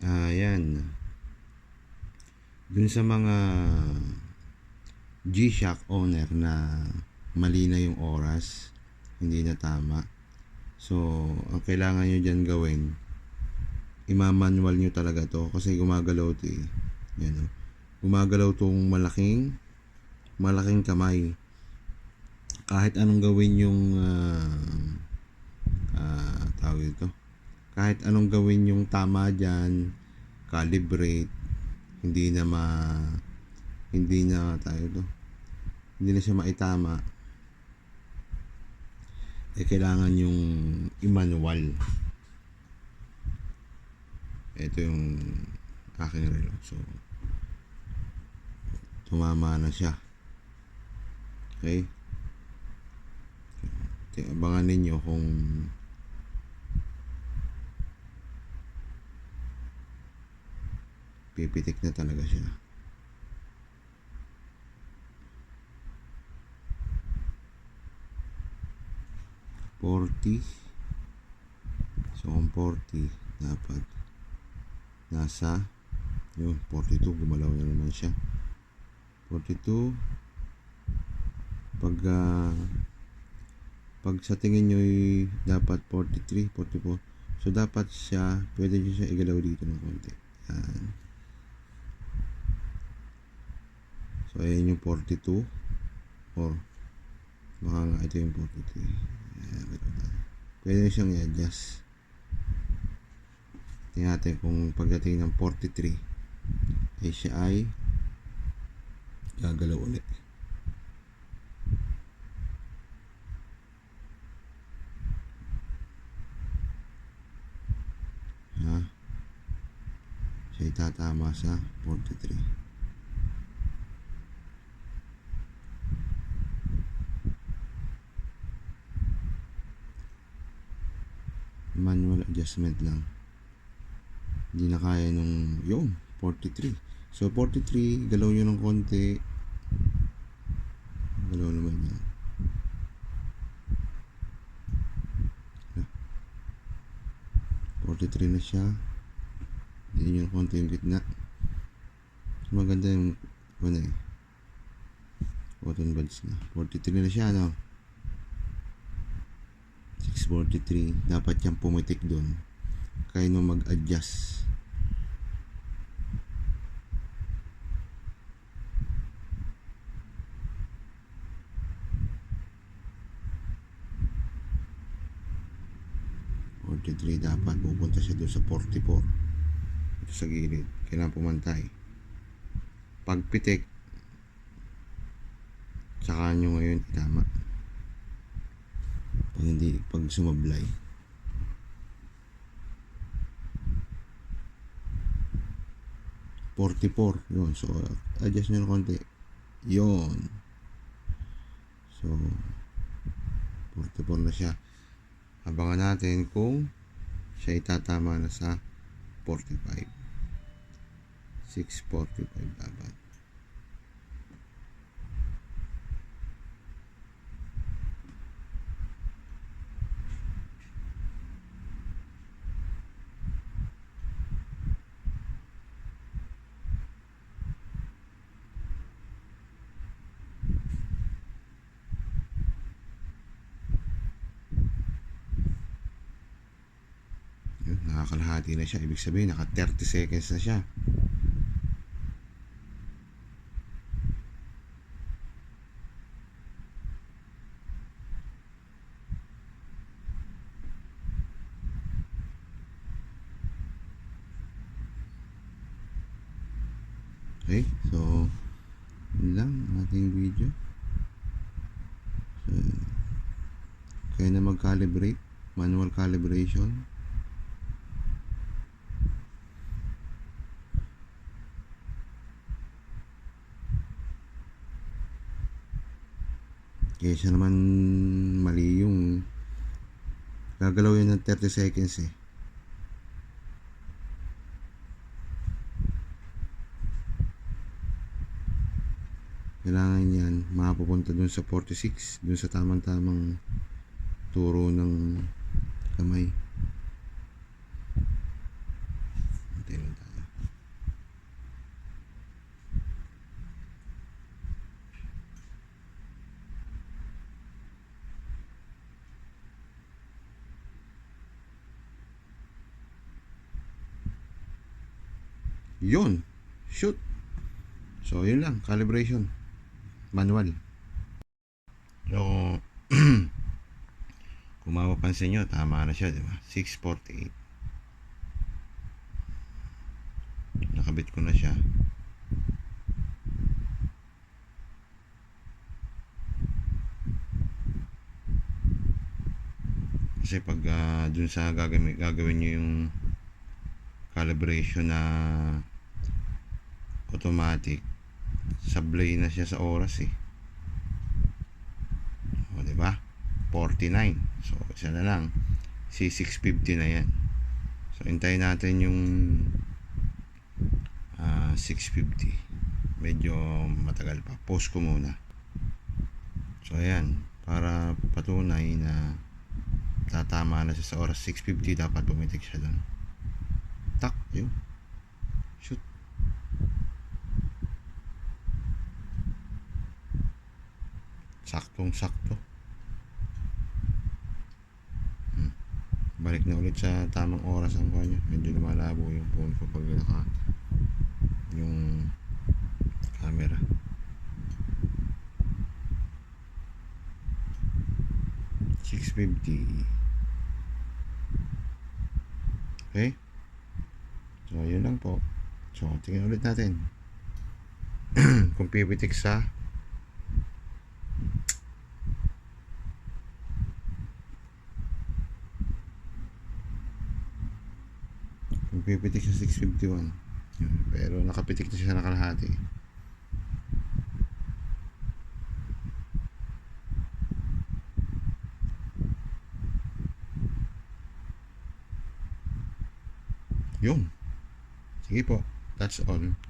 Ayan. Dun sa mga G-Shock owner na mali na yung oras, hindi na tama. So, ang kailangan nyo dyan gawin, imamanual nyo talaga to kasi gumagalaw to eh. Yan o. Gumagalaw tong malaking, malaking kamay. Kahit anong gawin yung ah ah, tawag ito kahit anong gawin yung tama dyan calibrate hindi na ma hindi na tayo to. Hindi na siya maitama. Eh kailangan yung i-manual. Ito yung aking relo. So tumama na siya. Okay? Abangan ninyo kung pipitik na talaga siya Forty. So, kung 40, dapat nasa yun, 42, gumalaw na naman siya. 42, pag ah, pag sa tingin nyo dapat 43, 44, so dapat siya, pwede nyo siya igalaw dito ng konti. Yan. So, ayan yung 42, or baka nga ito yung 43. Ayan. Pwede nyo siyang i-adjust. Tingnan natin kung pagdating ng 43, eh siya ay gagalaw ulit. Ha? Siya itatama sa 43. Manual adjustment lang. Hindi na kaya nung, yun, 43. So, 43, galaw nyo ng konti. Galaw naman yan. Ah. 43 na siya. Hindi nyo ng konti yung gitna. Maganda yung, ano eh, cotton buds na. 43 na siya, no? 643. Dapat yung pumitik doon. Kaya mag-adjust. Forty-three dapat pupunta siya doon sa 44 ito sa gilid kailangan pumantay pagpitik tsaka nyo ngayon itama hindi pag sumablay Forty-four, yun. So, adjust nyo konti. Yun. So, 44 na siya. Abangan natin kung siya itatama na sa 45. 645 dapat. Yun, nakakalahati na siya. Ibig sabihin, naka 30 seconds na siya. Okay, so yun lang ang ating video. So, kaya na mag-calibrate, manual calibration. Kaysa naman mali yung gagalaw yun ng 30 seconds eh. Kailangan yan mapupunta dun sa 46, dun sa tamang-tamang turo ng kamay. Antay lang Yun. Shoot. So, yun lang. Calibration. Manual. So, kung mapapansin nyo, tama na siya, di ba? 648. Nakabit ko na siya. Kasi pag ah, dun sa gagawin, gagawin nyo yung calibration na automatic, sablay na siya sa oras eh. O, di ba? 49. So, isa na lang. C650 na yan. So, hintayin natin yung ah, 650. Medyo matagal pa. Post ko muna. So, ayan. Para patunay na tatama na siya sa oras 6.50 dapat pumitik siya doon tak yun shoot saktong sakto hmm. balik na ulit sa tamang oras ang kanya medyo lumalabo yung phone ko pag naka yung camera Six fifty. Okay? So, yun lang po. So, tingnan ulit natin. Kung pipitik sa Kung pipitik sa 651. Yun. Pero nakapitik na siya sa nakalahati. Yun. Sige po. That's all.